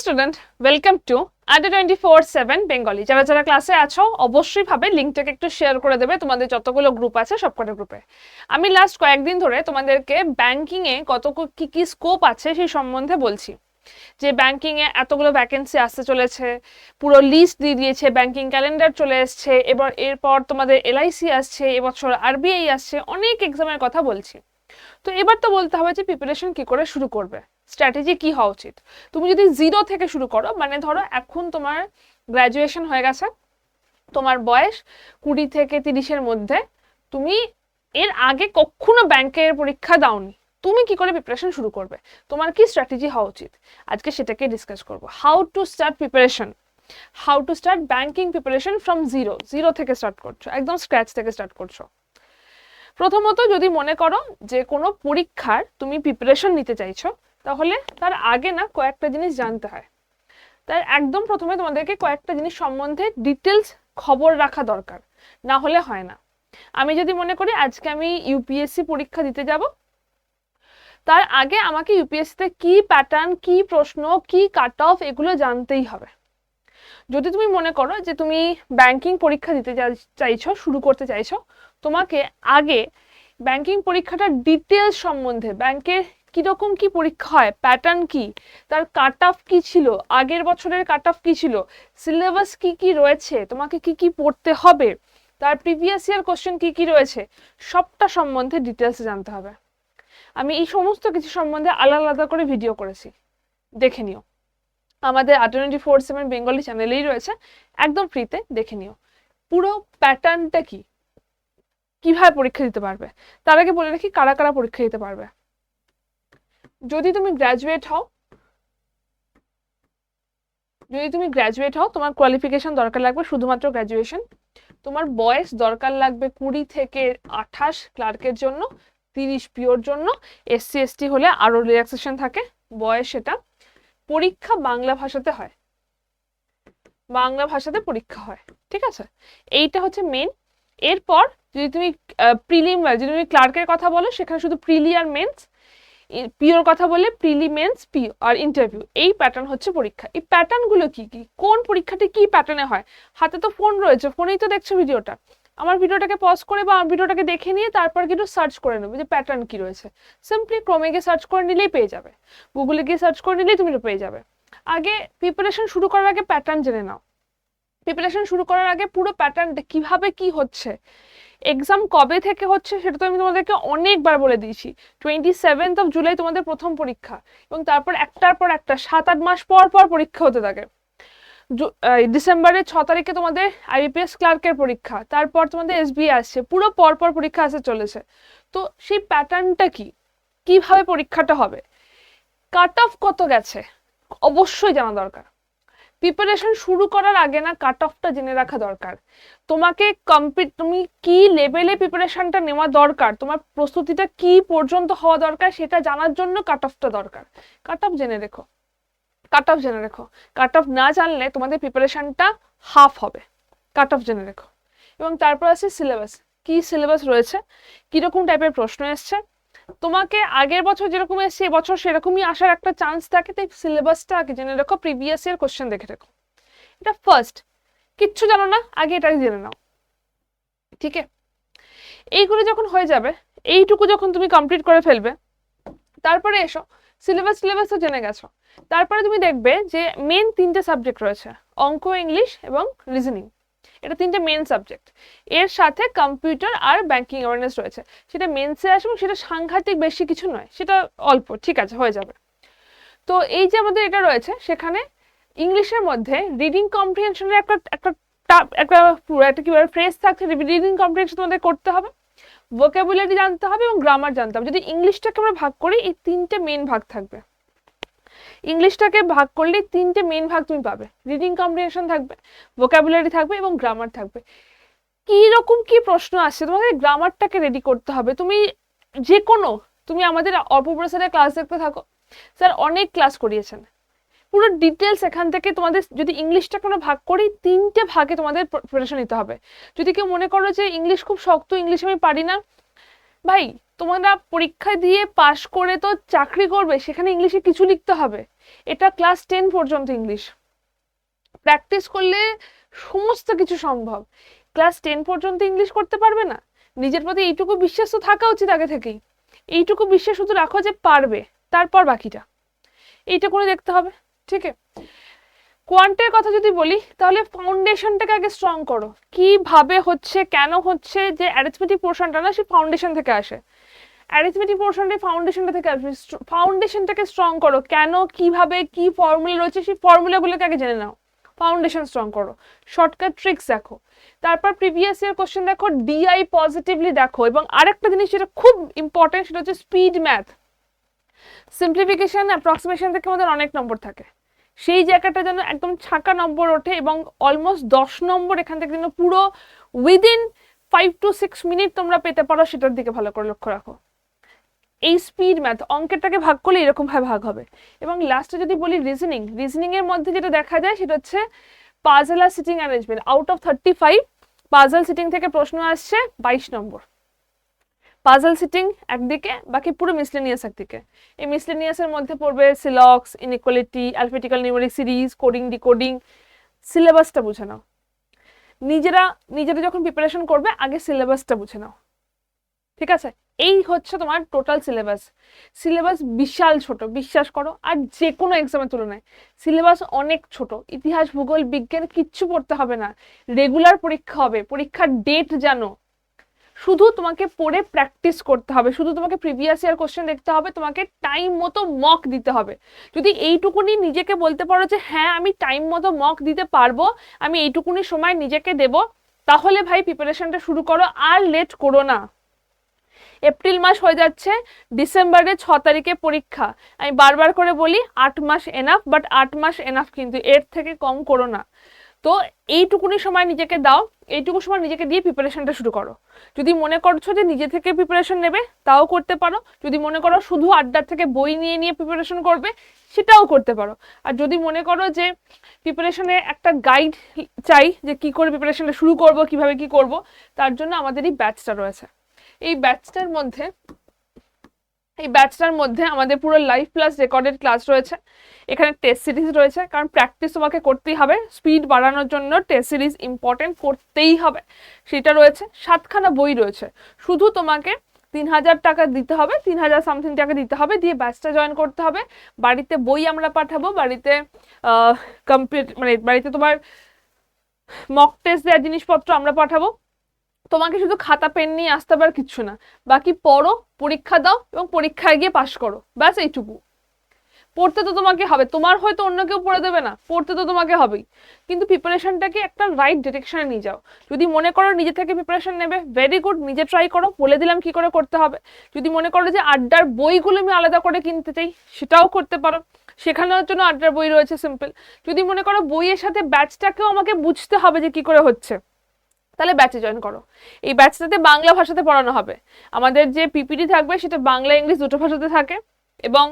Student welcome to under twenty four seven Bengali যারা যারা ক্লাসে আছো অবশ্যই ভাবে লিঙ্কটাকে একটু শেয়ার করে দেবে। তোমাদের যতগুলো গ্রুপ আছে, সবকটা গ্রুপে আমি লাস্ট কয়েকদিন ধরে তোমাদেরকে ব্যাংকিংয়ে কত কি কি স্কোপ আছে সেই সম্বন্ধে বলছি। যে ব্যাংকিংয়ে এতগুলো ভ্যাকেন্সি আসতে চলেছে, পুরো লিস্ট দিয়ে দিয়েছে ব্যাংকিং ক্যালেন্ডার চলে এসছে, এবার এরপর তোমাদের এলআইসি আসছে, এবছর আরবিআই আসছে, অনেক এক্সামের কথা বলছি। তো এবার তো বলতে হবে যে প্রিপারেশন কি করে শুরু করবে। স্ট্র্যাটেজি কি হওয়া উচিত? তুমি যদি জিরো থেকে শুরু করো মানে ধরো এখন তোমার গ্র্যাজুয়েশন হয়ে গেছে, তোমার বয়স কুড়ি থেকে তিরিশের মধ্যে, তুমি এর আগে কখনো ব্যাংকের পরীক্ষা দাওনি, তুমি কি করে প্রিপারেশন শুরু করবে? তোমার কি স্ট্র্যাটেজি হওয়া উচিত? আজকে সেটাকে ডিসকাস করব। How to start preparation how to start banking preparation from zero zero থেকে স্টার্ট করছ, একদম স্ক্র্যাচ থেকে স্টার্ট করছ। প্রথমত যদি মনে করো যে কোনো পরীক্ষার তুমি প্রিপারেশন নিতে চাইছো তাহলে তার আগে না কয়েকটা জিনিস জানতে হয়। তার একদম প্রথমে তোমাদেরকে কয়েকটা জিনিস সম্বন্ধে ডিটেলস খবর রাখা দরকার, না হলে হয় না। আমি যদি মনে করি আজকে আমি ইউপিএসসি পরীক্ষা দিতে যাব, তার আগে আমাকে ইউপিএসসিতে কি প্যাটার্ন কি প্রশ্ন, কি কাট অফ এগুলো জানতেই হবে। যদি তুমি মনে করো যে তুমি ব্যাংকিং পরীক্ষা দিতে চাইছো, শুরু করতে চাইছো, তোমাকে আগে ব্যাংকিং পরীক্ষাটার ডিটেলস সম্বন্ধে ব্যাংকের কীরকম কি পরীক্ষা হয়? প্যাটার্ন কি? তার কাট অফ কি ছিল? আগের বছরের কাট অফ কি ছিল? সিলেবাস কি কি রয়েছে? তোমাকে কি কি পড়তে হবে? তার প্রিভিয়াস ইয়ার কোশ্চেন কি কি রয়েছে? সবটা সম্বন্ধে ডিটেলস জানতে হবে। আমি এই সমস্ত কিছু সম্বন্ধে আলাদা আলাদা করে ভিডিও করেছি। দেখে নিও। আমাদের আটোয়েন্টি ফোর সেভেন বেঙ্গলি চ্যানেলেই রয়েছে। একদম ফ্রিতে দেখে নিও। পুরো প্যাটার্নটা কি? কীভাবে পরীক্ষা দিতে পারবে? তার আগে বলে রাখি কারা কারা পরীক্ষা দিতে পারবে। যদি তুমি গ্র্যাজুয়েট হও, যদি তুমি গ্র্যাজুয়েট হও, তোমার কোয়ালিফিকেশন দরকার লাগবে শুধুমাত্র গ্র্যাজুয়েশন তোমার বয়স দরকার লাগবে কুড়ি থেকে আঠাশ ক্লার্কের জন্য, তিরিশ পিওর জন্য এসসি এসটি হলে আরও রিল্যাক্সেশন থাকে, বয়স সেটা। পরীক্ষা বাংলা ভাষাতে হয়। বাংলা ভাষাতে পরীক্ষা হয়, ঠিক আছে? এইটা হচ্ছে মেন এরপর যদি তুমি প্রিলিম যদি তুমি ক্লার্কের কথা বলো, সেখানে শুধু প্রিলি আর মেন্স পিওর কথা বলে prelim mains P R interview এই প্যাটার্ন হচ্ছে পরীক্ষা। এই প্যাটার্নগুলো কি কি, কোন পরীক্ষাটি কি প্যাটার্নে হয়? হাতে তো ফোন রয়েছে ফোনেই তো দেখছ ভিডিওটা। আমার ভিডিওটাকে পজ করে বা আমার ভিডিওটাকে দেখে নিয়ে তারপর কিন্তু সার্চ করে নেবে যে প্যাটার্ন কি রয়েছে। সিম্পলি ক্রমে গিয়ে সার্চ করে নিলেই পেয়ে যাবে। গুগলে গিয়ে সার্চ করে নিলেই তুমি পেয়ে যাবে। আগে প্রিপারেশন শুরু করার আগে প্যাটার্ন জেনে নাও। প্রিপারেশন শুরু করার আগে পুরো প্যাটার্নটা কীভাবে কি হচ্ছে? এক্সাম কবে থেকে হচ্ছে সেটা তো আমি তোমাদেরকে অনেকবার বলে দিয়েছি। টোয়েন্টি সেভেন্থ অফ জুলাই তোমাদের প্রথম পরীক্ষা এবং তারপর একটার পর একটা সাত আট মাস পর পর পরীক্ষা হতে থাকে। ডিসেম্বরের ছ তারিখে তোমাদের আইবিপিএস ক্লার্কের পরীক্ষা, তারপর তোমাদের এসবিআই আসছে, পুরো পর পর পরীক্ষা আসতে চলেছে। তো সেই প্যাটার্নটা কি? কীভাবে পরীক্ষাটা হবে? কাট অফ কত গেছে? অবশ্যই জানা দরকার। প্রিপারেশন শুরু করার আগে না কাট অফটা জেনে রাখা দরকার। তোমাকে কমপ্লিট তুমি কি লেভেলে প্রিপারেশনটা নেওয়া দরকার, তোমার প্রস্তুতিটা কি পর্যন্ত হওয়া দরকার সেটা জানার জন্য কাট অফটা দরকার। কাট অফ জেনে রেখো। কাট অফ জেনে রেখো। কাট অফ না জানলে তোমাদের প্রিপারেশনটা হাফ হবে। কাট অফ জেনে রেখো। এবং তারপর আছে সিলেবাস কি সিলেবাস রয়েছে? কীরকম টাইপের প্রশ্ন এসছে? তোমাকে আগের বছর যেরকম এসছে, এবছর সেরকমই আসার একটা চান্স থাকে। তাই সিলেবাসটা আগে জেনে রেখো প্রিভিয়াস ইয়ার কোশ্চেন দেখে রেখো। এটা ফার্স্ট কিচ্ছু জানো না, আগে এটাকে জেনে নাও। ঠিক এইগুলো যখন হয়ে যাবে, এইটুকু যখন তুমি কমপ্লিট করে ফেলবে, তারপরে এসো সিলেবাস সিলেবাস তো জেনে গেছো। তারপরে তুমি দেখবে যে মেন তিনটে সাবজেক্ট রয়েছে, অঙ্ক ইংলিশ এবং রিজনিং এটা তিনটে মেন সাবজেক্ট এর সাথে কম্পিউটার আর ব্যাংকিং অ্যাওয়ারনেস রয়েছে। সেটা মেন্সে আসে এবং সেটা সাংঘাতিক বেশি কিছু নয়, সেটা অল্প, ঠিক আছে, হয়ে যাবে। তো এই যে আমাদের এটা রয়েছে, সেখানে ইংলিশের মধ্যে রিডিং কম্প্রিহেনশনের একটা একটা একটা একটা কি বলে থাকছে রিডিং কম্প্রিহেনশন তোমাদের করতে হবে। ভোকাবুলারি জানতে হবে এবং গ্রামার জানতে হবে। যদি ইংলিশটাকে আমরা ভাগ করি, এই তিনটে মেন ভাগ থাকবে। ইংলিশটাকে ভাগ করলে তিনটে মেন ভাগ তুমি পাবে। রিডিং কম্প্রিহেনশন থাকবে ভোকাবুলারি থাকবে এবং গ্রামার থাকবে। কি রকম কি প্রশ্ন আসছে তোমাকে গ্রামারটাকে রেডি করতে হবে। তুমি যে কোনো তুমি আমাদের অপূর্ব স্যারের ক্লাস দেখতে থাকো। স্যার অনেক ক্লাস করিয়েছেন। পুরো ডিটেলস এখান থেকে তোমাদের, যদি ইংলিশটা কোনো ভাগ করি, তিনটে ভাগে তোমাদের প্রিপারেশন নিতে হবে। যদি কেউ মনে করো যে ইংলিশ খুব শক্ত, ইংলিশ আমি পারি না, ভাই তোমরা পরীক্ষা দিয়ে পাশ করে তো চাকরি করবে, সেখানে ইংলিশে কিছু লিখতে হবে। এটা ক্লাস টেন পর্যন্ত ইংলিশ। প্র্যাকটিস করলে সমস্ত কিছু সম্ভব। ক্লাস টেন পর্যন্ত ইংলিশ করতে পারবে না? নিজের প্রতি এইটুকু বিশ্বাস তো থাকা উচিত আগে থেকেই। এইটুকু বিশ্বাস শুধু রাখো যে পারবে, তারপর বাকিটা। এইটা করে দেখতে হবে, ঠিক আছে? কোয়ান্টের কথা যদি বলি, তাহলে ফাউন্ডেশনটাকে আগে স্ট্রং করো। কীভাবে হচ্ছে, কেন হচ্ছে, যে অ্যারিথমেটিক পোর্শনটা না, সেই ফাউন্ডেশন থেকে আসে। অ্যারিথমেটিক পোর্শনটা ফাউন্ডেশনটা থেকে আসবে ফাউন্ডেশনটাকে স্ট্রং করো। কেন? কীভাবে? কি ফর্মুলা রয়েছে? সেই ফর্মুলাগুলোকে আগে জেনে নাও। ফাউন্ডেশন স্ট্রং করো। শর্টকাট ট্রিক্স দেখো। তারপর প্রিভিয়াস ইয়ার কোশ্চেন দেখো। ডিআই পজিটিভলি দেখো। এবং আরেকটা জিনিস যেটা খুব ইম্পর্টেন্ট সেটা হচ্ছে স্পিড ম্যাথ সিম্পলিফিকেশন অ্যাপ্রক্সিমেশন থেকে আমাদের অনেক নম্বর থাকে। সেই জায়গাটা যেন একদম ছাকা নম্বর ওঠে এবং অলমোস্ট দশ নম্বর এখান থেকে যেন পুরো within five to six minute তোমরা পেতে পারো, সেটার দিকে ভালো করে লক্ষ্য রাখো। এই স্পিড ম্যাথ অঙ্কেরটাকে ভাগ করলে এরকমভাবে ভাগ হবে। এবং লাস্টে যদি বলি রিজনিং রিজনিং এর মধ্যে যেটা দেখা যায় সেটা হচ্ছে puzzle R sitting arrangement out of thirty five puzzle sitting থেকে প্রশ্ন আসছে বাইশ নম্বর। পাজল সিটিং একদিকে, বাকি পুরো মিসলেনিয়াস একদিকে। এই মিসলেনিয়াসের মধ্যে পড়বে সিলক্স inequality alphabetical numeric series coding decoding সিলেবাসটা বুঝে নাও। নিজেরা নিজেরা যখন প্রিপারেশন করবে, আগে সিলেবাসটা বুঝে নাও। ঠিক আছে? এই হচ্ছে তোমার টোটাল সিলেবাস সিলেবাস বিশাল ছোট, বিশ্বাস করো। আর যে কোনো এক্সামের তুলনায় সিলেবাস অনেক ছোট। ইতিহাস, ভূগোল, বিজ্ঞান কিচ্ছু পড়তে হবে না। রেগুলার পরীক্ষা হবে, পরীক্ষার ডেট জানো। শুধু তোমাকে পড়ে প্র্যাকটিস করতে হবে। শুধু তোমাকে প্রিভিয়াস ইয়ার কোশ্চেন দেখতে হবে, তোমাকে টাইম মতো মক দিতে হবে। যদি এইটুকুনি নিজেকে বলতে পারো যে হ্যাঁ আমি টাইম মতো মক দিতে পারব, আমি এইটুকুনি সময় নিজেকে দেব, তাহলে ভাই প্রিপারেশনটা শুরু করো আর লেট করো না। এপ্রিল মাস হয়ে যাচ্ছে ডিসেম্বরে ছ তারিখে পরীক্ষা। আমি বারবার করে বলি, আট মাস এনাফ বাট আট মাস এনাফ কিন্তু এর থেকে কম করো না। তো এইটুকুনি সময় নিজেকে দাও, এইটুকু সময় নিজেকে দিয়ে প্রিপারেশনটা শুরু করো। যদি মনে করছ যে নিজে থেকে প্রিপারেশন নেবে, তাও করতে পারো। যদি মনে করো শুধু আড্ডার থেকে বই নিয়ে নিয়ে প্রিপারেশন করবে, সেটাও করতে পারো। আর যদি মনে করো যে প্রিপারেশনে একটা গাইড চাই যে কি করে প্রিপারেশনটা শুরু করব, কীভাবে কি করব, তার জন্য আমাদের এই ব্যাচটা রয়েছে। এই ব্যাচটার মধ্যে, এই ব্যাচটার মধ্যে আমাদের পুরো লাইভ প্লাস রেকর্ডেড ক্লাস রয়েছে। এখানে টেস্ট সিরিজ রয়েছে, কারণ প্র্যাকটিস তোমাকে করতেই হবে। স্পিড বাড়ানোর জন্য টেস্ট সিরিজ ইম্পর্টেন্ট করতেই হবে। সেটা রয়েছে, সাতখানা বই রয়েছে। শুধু তোমাকে তিন হাজার টাকা দিতে হবে, তিন হাজার সামথিং টাকা দিতে হবে, দিয়ে ব্যাচটা জয়েন করতে হবে। বাড়িতে বই আমরা পাঠাবো, বাড়িতে কমপ্লিট মানে বাড়িতে তোমার মক টেস্ট দেওয়ার জিনিসপত্র আমরা পাঠাবো। তোমাকে শুধু খাতা, পেন নিয়ে আসতে পার কিচ্ছু না। বাকি পড়ো, পরীক্ষা দাও এবং পরীক্ষায় গিয়ে পাশ করো। ব্যাস এইটুকু। পড়তে তো তোমাকে হবে। তোমার হয়তো অন্য কেউ পড়ে দেবে না। পড়তে তো তোমাকে হবেই। কিন্তু প্রিপারেশনটাকে একটা রাইট ডিরেকশনে নিয়ে যাও। যদি মনে করো নিজে থেকে প্রিপারেশন নেবে ভেরি গুড নিজে ট্রাই করো। বলে দিলাম কি করে করতে হবে। যদি মনে করো যে আড্ডার বইগুলো আমি আলাদা করে কিনতে চাই, সেটাও করতে পারো। শেখানোর জন্য আড্ডার বই রয়েছে সিম্পল যদি মনে করো বইয়ের সাথে ব্যাচটাকেও আমাকে বুঝতে হবে যে কি করে হচ্ছে। তাহলে ব্যাচে জয়েন করো। এই ব্যাচটাতে বাংলা ভাষাতে পড়ানো হবে। আমাদের যে পিপিটি থাকবে, সেটা বাংলা, ইংলিশ দুটো ভাষাতে থাকে এবং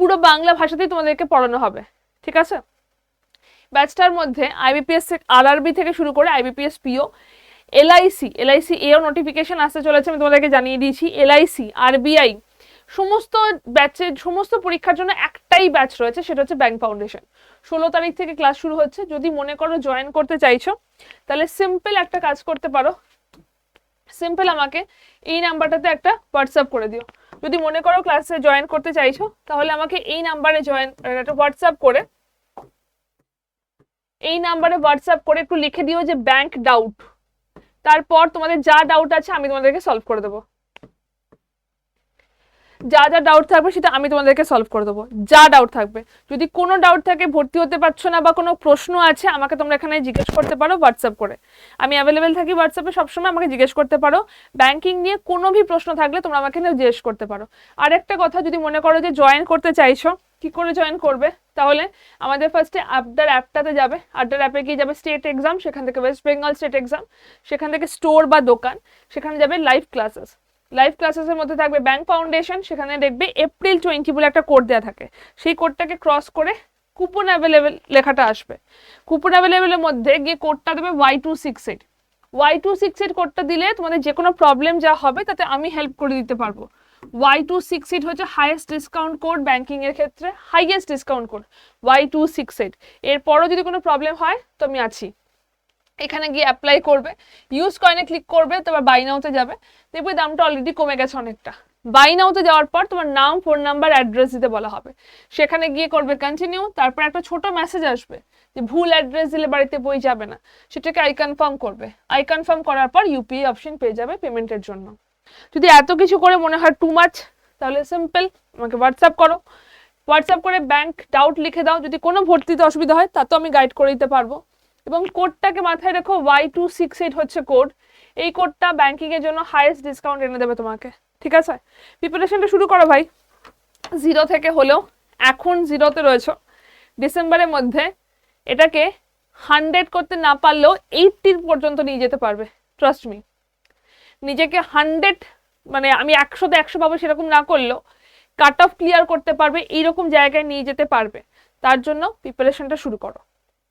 পুরো বাংলা ভাষাতেই তোমাদেরকে পড়ানো হবে। ঠিক আছে? ব্যাচটার মধ্যে আইবিপিএস আরআরবি থেকে শুরু করে আইবিপিএস পিও এলআইসি এলআইসি এও নোটিফিকেশন আসতে চলেছে, আমি তোমাদেরকে জানিয়ে দিয়েছি। এলআইসি আরবিআই সমস্ত ব্যাচের সমস্ত পরীক্ষার জন্য একটাই ব্যাচ রয়েছে, সেটা হচ্ছে ব্যাংক ফাউন্ডেশন ষোলো তারিখ থেকে ক্লাস শুরু হচ্ছে। যদি মনে করো জয়েন করতে চাইছো, তাহলে সিম্পল একটা কাজ করতে পারো। সিম্পল আমাকে এই নাম্বারটাতে একটা হোয়াটসঅ্যাপ করে দিও। যদি মনে করো ক্লাসে জয়েন করতে চাইছো, তাহলে আমাকে এই নাম্বারে জয়েন একটা হোয়াটসঅ্যাপ করে, এই নাম্বারে হোয়াটসঅ্যাপ করে একটু লিখে দিও যে ব্যাংক ডাউট তারপর তোমাদের যা ডাউট আছে আমি তোমাদেরকে সলভ করে দেবো। যা যা ডাউট থাকবে সেটা আমি তোমাদেরকে সলভ করে দেবো। যা ডাউট থাকবে। যদি কোনো ডাউট থাকে, ভর্তি হতে পারছ না বা কোনো প্রশ্ন আছে, আমাকে তোমরা এখানে জিজ্ঞেস করতে পারো হোয়াটসঅ্যাপ করে। আমি অ্যাভেলেবেল থাকি হোয়াটসঅ্যাপে সবসময় আমাকে জিজ্ঞেস করতে পারো। ব্যাংকিং নিয়ে কোনো ভি প্রশ্ন থাকলে তোমরা আমাকে জিজ্ঞেস করতে পারো। আর একটা কথা যদি মনে করো যে জয়েন করতে চাইছো, কি করে জয়েন করবে? তাহলে আমাদের ফার্স্টে আড্ডার অ্যাপটাতে যাবে। আড্ডার অ্যাপে গিয়ে যাবে স্টেট এক্সাম সেখান থেকে ওয়েস্ট বেঙ্গল স্টেট এক্সাম সেখান থেকে স্টোর বা দোকান, সেখানে যাবে লাইভ ক্লাসেস লাইভ ক্লাসেসের মধ্যে থাকবে ব্যাংক ফাউন্ডেশন সেখানে দেখবে এপ্রিল টোয়েন্টি বলে একটা কোড দেওয়া থাকে। সেই কোডটাকে ক্রস করে কুপন অ্যাভেলেবেল লেখাটা আসবে। কুপন অ্যাভেলেবেলের মধ্যে গিয়ে কোডটা দেবে Y two six eight Y two six eight কোডটা দিলে তোমাদের যে কোনো প্রবলেম যা হবে, তাতে আমি হেল্প করে দিতে পারব। ওয়াই টু সিক্স এইট হচ্ছে হাইয়েস্ট ডিসকাউন্ট কোড ব্যাঙ্কিং এর ক্ষেত্রে highest discount code Y two six eight এরপরও যদি কোনো প্রবলেম হয়, তো আমি আছি। এখানে গিয়ে অ্যাপ্লাই করবে। ইউজ কয়েনে ক্লিক করবে তারপর বাই নাওতে যাবে। দেখবে দামটা অলরেডি কমে গেছে অনেকটা। বাই নাওতে যাওয়ার পর তোমার নাম ফোন নাম্বার অ্যাড্রেস দিতে বলা হবে। সেখানে গিয়ে করবে কন্টিনিউ তারপর একটা ছোট মেসেজ আসবে যে ভুল অ্যাড্রেস দিলে বাড়িতে বই যাবে না। সেটাকে আই কনফার্ম করবে। আই কনফার্ম করার পর ইউপিআই অপশন পেয়ে যাবে পেমেন্টের জন্য। যদি এত কিছু করে মনে হয় টু মাচ তাহলে সিম্পল আমাকে হোয়াটসঅ্যাপ করো। হোয়াটসঅ্যাপ করে ব্যাংক ডাউট লিখে দাও। যদি কোনো ভর্তিতে অসুবিধা হয়, তা তো আমি গাইড করে দিতে পারব। এবং কোডটাকে মাথায় রেখো ওয়াই টু সিক্স এইট হচ্ছে কোড। এই কোডটা ব্যাংকিংয়ের জন্য হাইয়েস্ট ডিসকাউন্ট এনে দেবে তোমাকে, ঠিক আছে? প্রিপারেশনটা শুরু করো ভাই। জিরো থেকে হলেও, এখন জিরোতে রয়েছে। ডিসেম্বরের মধ্যে এটাকে হান্ড্রেড করতে না পারলেও এইটটির পর্যন্ত নিয়ে যেতে পারবে ট্রাস্ট মি নিজেকে হান্ড্রেড মানে আমি একশোতে একশো পাবো সেরকম না করলেও কাট অফ ক্লিয়ার করতে পারবে, এইরকম জায়গায় নিয়ে যেতে পারবে। তার জন্য প্রিপারেশনটা শুরু করো।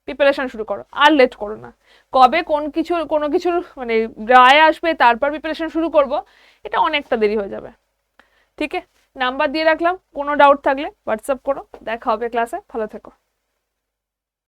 প্রিপারেশন শুরু করো, আর লেট করো না। কবে কোন কিছু, কোনো কিছুর মানে রায় আসবে, তারপর প্রিপারেশন শুরু করব, এটা অনেকটা দেরি হয়ে যাবে। ঠিক আছে নাম্বার দিয়ে রাখলাম, কোনো ডাউট থাকলে হোয়াটসঅ্যাপ করো, দেখা হবে ক্লাসে ভালো থেকো।